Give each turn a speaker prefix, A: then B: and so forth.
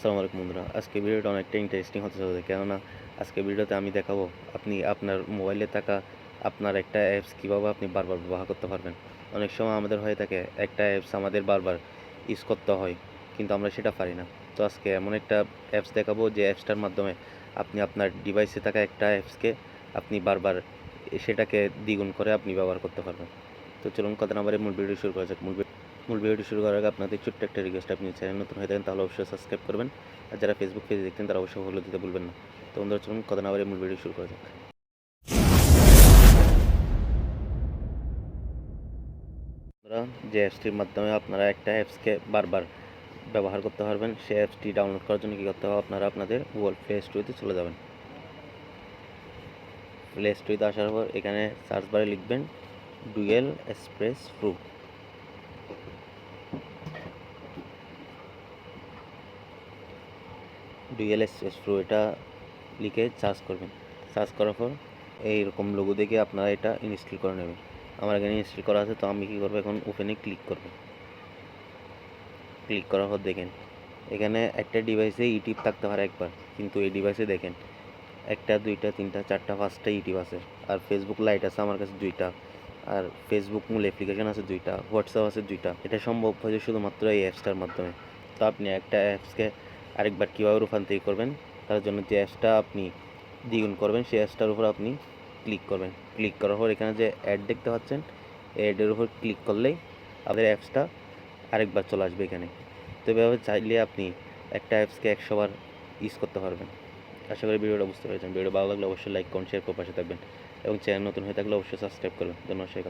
A: আসসালামু আলাইকুম বন্ধুরা। আজকে ভিডিওটা অনেকটা ইন্টারেস্টিং হতে চলেছে। কেননা আজকে ভিডিওতে আমি দেখাবো আপনি আপনার মোবাইলে থাকা আপনার একটা অ্যাপস কীভাবে আপনি বারবার ব্যবহার করতে পারবেন। অনেক সময় আমাদের হয়ে থাকে, একটা অ্যাপস আমাদের বারবার ইউজ করতে হয়, কিন্তু আমরা সেটা পারি না। তো আজকে এমন একটা অ্যাপস দেখাবো যে অ্যাপসটার মাধ্যমে আপনি আপনার ডিভাইসে থাকা একটা অ্যাপসকে আপনি বারবার সেটাকে দ্বিগুণ করে আপনি ব্যবহার করতে পারবেন। তো চলুন কথা না মূল ভিডিও শুরু করা যাক। মূল মূল ভিডিওটি শুরু করার আগে আপনাদের ছোট্ট একটা রিকোয়েস্ট আপনি চ্যানেল নতুন হয়ে থাকেন, তাহলে অবশ্যই সাবস্ক্রাইব করবেন। আর যারা ফেসবুক পেজে দেখতেন তারা অবশ্যই ফলো দিতে ভুলবেন না। তো বন্ধুরা, চলুন কথা না বারে মূল ভিডিও শুরু করা যাক। যে অ্যাপসটির মাধ্যমে আপনারা একটা অ্যাপসকে বারবার ব্যবহার করতে পারবেন, সেই অ্যাপসটি ডাউনলোড করার জন্য কী করতে হবে? আপনারা আপনাদের গুগল প্লে স্টোরিতে চলে যাবেন। প্লে স্টোরিতে আসার পর এখানে সার্চ বারে লিখবেন dual express pro dual express pro এটা লিখে চার্জ করবেন। সার্চ করার পর এইরকম লোগো দেখে আপনারা এটা ইনস্টল করে নেবেন। আমার এখানে ইনস্টল করা আছে, তো আমি কী করব এখন ওপেনে ক্লিক করব। ক্লিক করার পর দেখেন, এখানে একটা ডিভাইসে ইউটিউব থাকতে পারে একবার, কিন্তু এই ডিভাইসে দেখেন, একটা, দুইটা, তিনটা, চারটা, পাঁচটা ইউটিউব আছে। আর ফেসবুক লাইট আছে আমার কাছে দুইটা, আর ফেসবুক মূল অ্যাপ্লিকেশন আছে দুইটা হোয়াটসঅ্যাপ আছে দুইটা। এটা সম্ভব হয়েছে শুধুমাত্র এই অ্যাপসটার মাধ্যমে। তো আপনি একটা অ্যাপসকে আরেকবার কীভাবে রূপান্তরিত করবেন, তার জন্য যে অ্যাপসটা আপনি দ্বিগুণ করবেন, সেই অ্যাপসটার উপর আপনি ক্লিক করবেন। ক্লিক করার পর এখানে যে অ্যাড দেখতে পাচ্ছেন, এই অ্যাডের উপর ক্লিক করলেই আপনাদের অ্যাপসটা আরেকবার চলে আসবে এখানে। তো এভাবে চাইলে আপনি একটা অ্যাপসকে একশোবার ইউজ করতে পারবেন। আশা করি ভিডিওটা বুঝতে পেরেছেন। ভিডিও ভালো লাগলে অবশ্যই লাইক, কমেন্ট, শেয়ার করে পাশে থাকবেন এবং চ্যানেল নতুন হয়ে থাকলে অবশ্যই সাবস্ক্রাইব করবেন। ধন্যবাদ শেখ